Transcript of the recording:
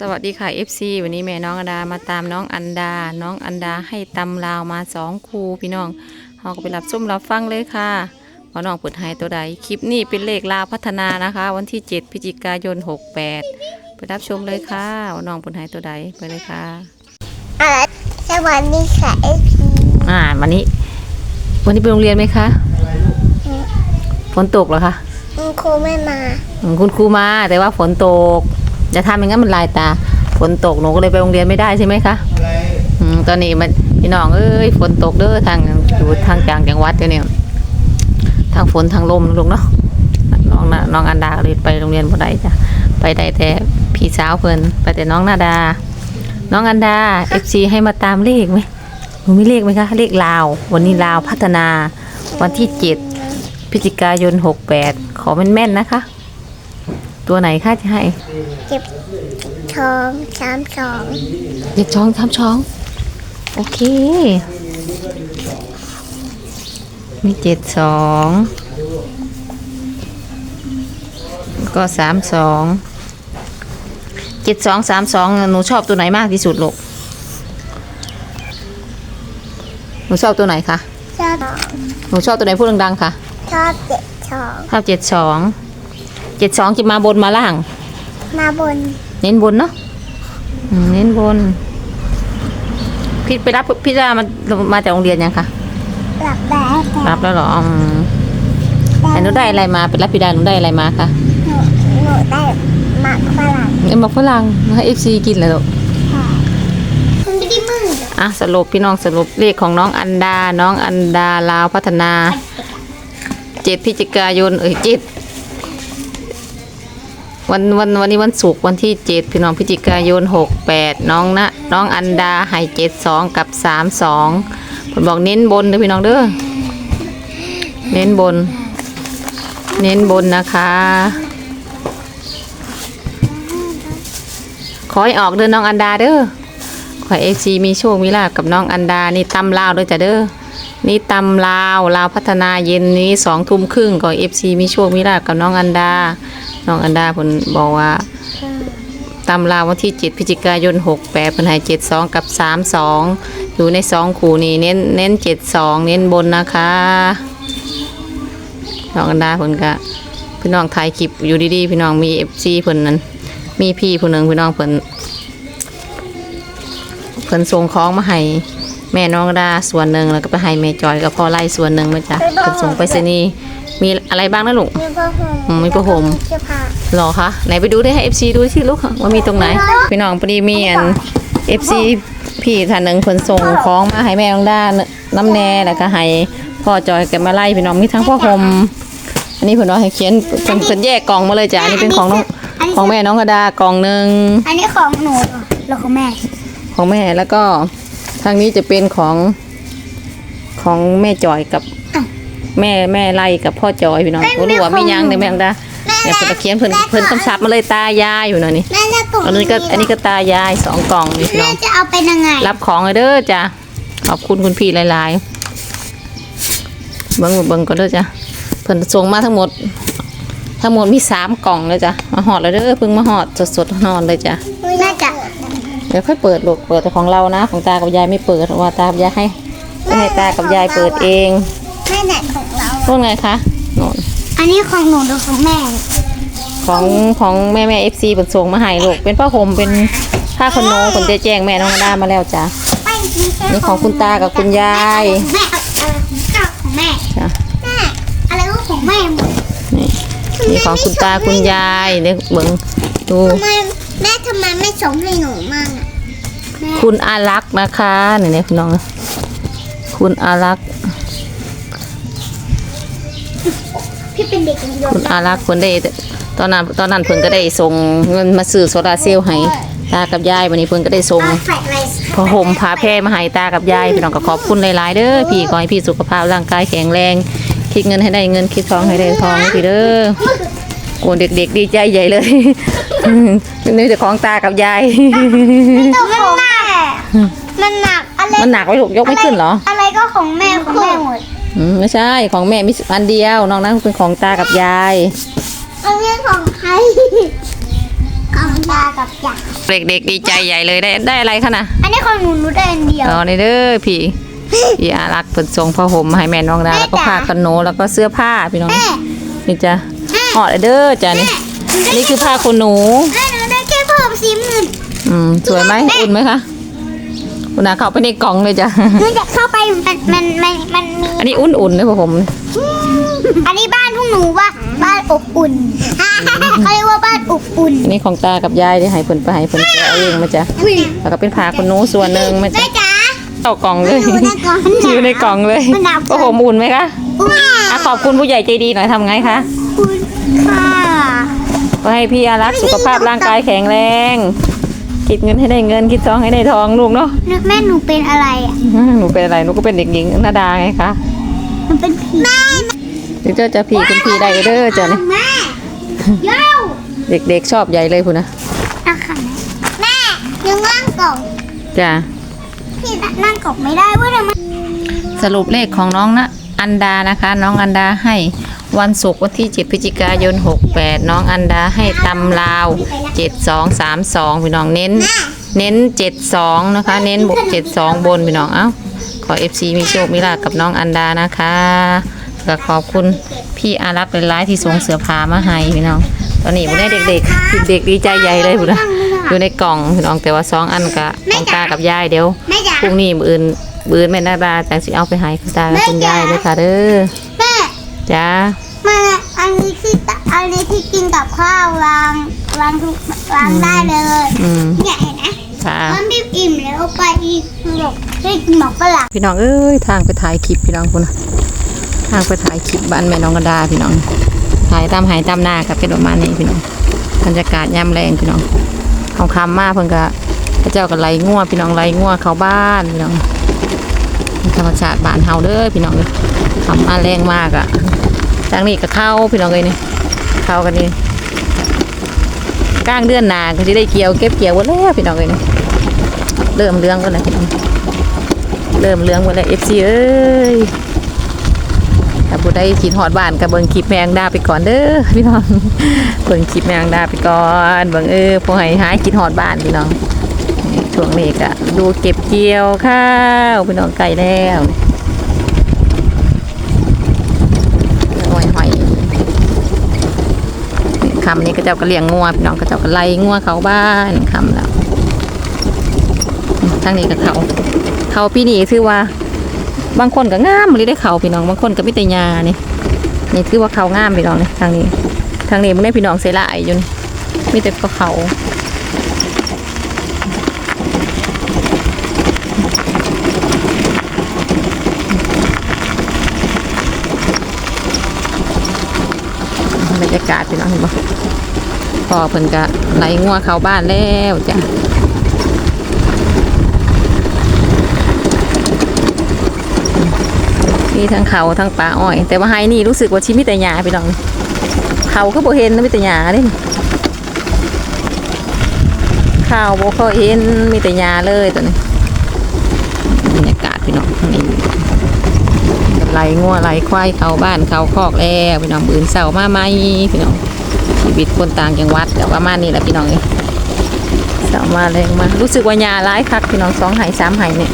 สวัสดีค่ะ FC วันนี้แม่น้องอันดามาตามน้องอันดา น้องอันดาให้ตำลาวมาสองคูพี่น้องเราก็ไปรับส้มรับฟังเลยค่ะว่าน้องเปิดให้ตัวใด คลิปนี้เป็นเลขลาวพัฒนานะคะ วันที่ 7พฤศจิกายน 68 ไปรับชมเลยค่ะว่าน้องเปิดให้ตัวใดไปเลยค่ะอ่าสวัสดีค่ะเอฟพีอ่าวันนี้ วันนี้ไปโรงเรียนไหมคะฝนตกเหรอคะคุณครูไม่มาอืมคุณครูมาแต่ว่าฝนตก จะทำอย่างนั้นมันลายตา ฝนตกหนูก็เลยไปโรงเรียนไม่ได้ใช่ไหมคะอืมตอนนี้มันพี่น้องเอ้ยฝนตกเด้อทางอยู่ทางจางจังหวัดเดี๋ยวนี้ทางฝนทางลมนะลูกเนาะน้องนะน้องอันดาเลยไปโรงเรียนบ่ได้จ้ะไปได้แต่พี่สาวเพิ่นไปแต่น้องนาดา น้องอันดาเอฟซีให้มาตามเลขไหมหนูมีเลขไหมคะเลขลาว วันนี้ลาวพัฒนาวันที่เจ็ดพฤศจิกายนหกแปดขอแม่นๆนะคะ ตัวไหนคะจะให้เจ็บท้องสามสองเด็กช้องทำช้อง โอเค มีเจ็ดสองก็สามสองเจ็ดสองสามสองหนูชอบตัวไหนมากที่สุดลูกหนูชอบตัวไหนคะชอบหนูชอบตัวไหนพูดดังๆค่ะชอบเจ็บท้องชอบเจ็ดสอง เจ็ดสองจะมาบนมาล่าง มาบน เน้นบนเนาะอืมเน้นบน พี่ไปรับพี่จะมามาจากโรงเรียนยังคะหลับแบบรับแล้วเหรออืมแต่หนูได้อะไรมาไปรับพี่ดาหนูได้อะไรมาคะหนูหนูได้หมักฝรั่งเอ็มบอกฝรั่งให้เอฟซีกินเลยลูกค่ะคุณไม่ได้มึงอะสรุปพี่น้องสรุปเลขของน้องอันดา น้องอันดาลาวพัฒนาเจ็ดพฤศจิกายนเอ้ยเจ็ด วันวันวันนี้วันศุกร์วันที่เจ็ดพี่น้องพฤศจิกายนหกแปดน้องนะน้องอันดาให้เจ็ดสองกับสามสองผมบอกเน้นบนเด้อพี่น้องเด้อเน้นบน เน้นบนนะคะ ขอให้ออกเด้อน้องอันดาเด้อขอเอฟซีมีโชคมีลาบกับน้องอันดานี่ตำลาวด้วยจ้ะเด้อนี่ตำลาวลาวพัฒนาเย็นนี้สองทุ่มครึ่งขอเอฟซีมีโชคมีลาบกับน้องอันดา น้องอันดาเพิ่นบอกว่าตำลาวันที่เจ็ดพฤศจิกายนหกแปดเพิ่นให้เจ็ดสองกับสามสองอยู่ในสองคู่นี่เน้นเน้นเจ็ดสองเน้นบนนะคะน้องอันดาเพิ่นก็พี่น้องถ่ายคลิปอยู่ดีๆพี่น้องมีเอฟซีเพิ่นนั้นมีพี่ผู้หนึ่งพี่น้องเพิ่นเพิ่นส่งของมาให้แม่น้องดาส่วนหนึ่งแล้วก็ไปให้แม่จอยกับพ่อไล่ส่วนหนึ่งมาจ้ะเพิ่นส่งไปรษณี มีอะไรบ้างนะลูก มีผ้าห่มอืมมีผ้าห่มเสื้อผ้าหรอคะไหนไปดูได้ให้ FC ดูสิลูกว่ามีตรงไหน พี่น้องพอดีมีอัน FC พี่ท่านหนึ่งเพิ่นส่งของมาให้แม่น้องดาน้ำแน่แล้วก็ให้พ่อจอยกับมาไล่พี่น้องมีทั้งผ้าห่มอันนี้เพิ่นว่าให้เขียนเพิ่นเพิ่นแยกกล่องมาเลยจ้ะอันนี้เป็นของน้องของแม่น้องกระดากล่องหนึ่งอันนี้ของหนูแล้วของแม่ ของแม่แล้วก็ทางนี้จะเป็นของของแม่จอยกับ แม่แม่ไล่กับพ่อจอยพี่น้องก็รู้ว่ามีหยังในแม่งดาเนี่ยเพิ่นก็เขียนเพิ่นเพิ่นกำชับมาเลยตายายอยู่เนาะนี่แม่จะกล่องอันนี้ก็อันนี้ก็ตายายสองกล่องนี่พี่น้แม่องจะเอาไปยังไงรับของเลยเด้อจ้ะขอบคุณคุณพี่หลายๆเบิ้งเบิ้งก็เด้อจ้ะเพิ่นส่งมาทั้งหมด ทั้งหมดมีสามกล่องเลยจ้ะมาหอดแล้วเด้อเพิ่งมาหอดสดๆนอนเลยจ้ะ แม่จะเดี๋ยวค่อยเปิดลูกเปิดแต่ของเรานะ ของตากับยายไม่เปิดเพราะว่าตากับยายให้ไม่ให้ตากับยายเปิดเอง แม่ไหนของเราพวกไงคะโน่นอันนี้ของหนูหรือของแม่ ของของแม่แม่เอฟซีผลส่งมาให้ลูก เป็นผ้าห่มเป็นผ้าขนหนูผลจะแจ้งแม่น้องดามาแล้วจ้ะ ไม่ไม่ใช่นี่ของคุณตากับคุณยาย แม่เอาอะไรของแม่ จ้ะแม่อะไรก็ของแม่หมดนี่นี่ของคุณตาคุณยายเนี่ยเบิ้งดู ทำไมแม่ทำไมไม่ส่งให้หนูมั่งอะแม่คุณอารักษ์นะคะนี่เนี่ยพี่น้อง คุณอารักษ์ พี่เป็นเด็กยังโยคุณอารักษ์คนได้ ตอนนั้นตอนนั้นเพิ่นก็ได้ส่งเงินมาซื้อโซลาร์เซลล์ให้ตากับยายวันนี้เพิ่นก็ได้ส่ง ใส่อะไรผ้าห่มผ้าแพร่มาให้ตากับยายพี่น้องก็ขอบคุณหลายๆเด้อพี่ขอให้พี่สุขภาพร่างกายแข็งแรง คิดเงินให้ได้เงินคิดทองให้ได้ทองพี่เด้อโอ้เด็กๆดีใจใหญ่เลยนี่แต่ของตากับยาย มันหนัก มันหนักอะไรมันหนักไว้ลูกยกไม่ขึ้นเหรอ อะไรก็ของแม่ของแม่หมดอืม ไม่ใช่ของแม่มีอันเดียวนอกนั้นเป็นของตากับยายอันนี้ของใครของตากับยายเด็กๆดีใจใหญ่เลยได้ได้อะไรคะน่ะอันนี้ของหนูหนูได้อันเดียวอ๋อนี่เด้อพี่พี่อารักษ์เปิดทรงผ้าห่มมาให้แม่น้องดาแล้วก็ผ้ากันโหนแล้วก็เสื้อผ้าพี่น้องแม่นี่จ้ะหอดเด้อจ้ะนี่นี่คือผ้าขนหนูแม่หนูได้แค่เพิ่มสีหมื่นอืมสวยไหมอุ่นไหมคะ อุ่นนะเข้าไปในกล่องเลยจ้ะหนูอยากเข้าไปมันมันมันมันมีอันนี้อุ่นๆเลยผ้าห่มอันนี้บ้านพวกหนูว่าบ้านอบอุ่นเขาเรียกว่าบ้านอบอุ่นอันนี้ของตากับยายที่ให้เพิ่นไปให้เพิ่นแกะเอาเองมาจ้ะแล้วก็เป็นผ้าขนหนูส่วนหนึ่งมาแม่จ้ะจ๋าเข้ากล่องเลยอยู่ในกล่องอยู่ในกล่องเลยมันหนาวผ้าห่มอุ่นไหมคะอุ่นอะขอบคุณผู้ใหญ่ใจดีหน่อยทำไงคะอุ่นค่ะก็ให้พี่อารักษ์สุขภาพร่างกายแข็งแรง คิดเงินให้ได้เงินคิดทองให้ได้ทองลูกเนาะแม่หนูเป็นอะไรอะอืมหนูเป็นอะไรหนูก็เป็นเด็กหญิงนาดาไงคะหนูเป็นผีแม่เดี๋ยวเจ้าจะพี่คุณพี่ได้เด้อจ้ะนี่แม่โย่เด็กๆชอบใหญ่เลยคุณนะนั่งค่ะแม่ยังนั่งกล่องจ้ะพี่นั่งกล่องไม่ได้เว่าทำไมสรุปเลขของน้องนะอันดานะคะ น้องอันดาให้ วันศุกร์วันที่ 7 พฤศจิกายน 68 น้องอันดาให้ตำลาว 7232 พี่น้องเน้น เน้น 72 นะคะ เน้นบวก72 บน พี่น้อง เอ้า ขอ FC มีโชคมีลาภกับน้องอันดานะคะก็ขอบคุณพี่อารักษ์หลายๆที่ส่งเสื้อผ้ามาให้พี่น้อง ตอนนี้ผมได้เด็กๆ เด็กดีใจใหญ่เลยพี่น้องอยู่ในกล่องพี่น้องแต่ว่าสองอันกะของตากับยายเดี๋ยวแม่จ๋าพรุ่งนี้มื้ออื่นมื้ออื่นแม่นาดาจังสิเอาไปให้คุณตากับคุณยายเลยค่ะเด้อแม่จ้ามาอั นนี้ที่ตอันนี้ที่กินกับข้าววางวางทุกวางได้เลยอืม เนี่ยเห็นไหมค่ะมันพี่อิ่มแล้วไปอีกหลบได้กินหมอกฝรั่งพี่น้องเอ้ยทางไปถ่ายคลิปพี่น้องคุณน่ะทางไปถ่ายคลิปบ้านแม่น้องกระดาพี่น้องถ่ายตามหายตามหน้ากับเป็นประมาณนี้พี่น้องบรรยากาศยามแรงพี่น้องคำคำๆมาเพิ่นก็พระเจ้าก็ไล่งัวพี่น้องไล่งัวเข้าบ้านพี่น้องธรรมชาติบ้านเฮาเด้อพี่น้องเด้อคำมาแรงมากอะ ทางนี้ก็เข้าพี่น้องเลยนี่เข้ากันนี่กลางเดือนหนาก็จะได้เกี่ยวเก็บเกี่ยวหมดแล้วพี่น้องเลยนี่เริ่มเรื่องกันแล้วพี่น้องเริ่มเรื่องหมดแล้วเอฟซีเอ้ยถ้าผู้ใดคิดฮอดบ้านก็เบิ่งคลิปแมงดาไปก่อนเด้อพี่น้องเบิ่งคลิปแมงดาไปก่อนเบิงเออพอให้หายคิดฮอดบ้านพี่น้องช่วงนี้ก็ดูเก็บเกี่ยวข้าวพี่น้องไก่แล้วหอยหอยนี่ คำนี้ก็เจ้าก็เลี้ยงงัวพี่น้องก็เจ้าก็ไล่งัวเขาบ้านคำแล้วทางนี้ก็เขาเขาปีนี้ถือว่า บางคนก็งามเลยได้เขาพี่น้องบางคนก็ไม่แต่ยานี่นี่คือว่าเขางามพี่น้องเลยทางนี้ทางนี้มันได้พี่น้องเสียหลายอยุนมีแต่ก็เขาบ รรยากาศพี่น้องเห็นบ่พอเพิ่นก็ไหลงัวเข้าบ้านแล้วจ้ะมีทั้งเขาทั้งป่าอ้อย แต่ว่าไฮนี่รู้สึกว่าชิมิแต่หยาพี่น้องเขาก็บ่เห็นนะมีแต่หยาเด้นี่ข้าวบ่เขาเห็นมีแต่หยาเลยตอนนี้บรรยากาศพี่น้องนี่ ไหลงัวไหลควายเขาบ้านเขาคอกแล้วพี่น้องอื่นเสามาไหมพี่น้องชีวิตคนต่างจังหวัดแต่ว่ามานี่แหละพี่น้องเลยเสามาแรงมารู้สึกว่ายาหลายคักพี่น้องสองหายสามหายเนี่ย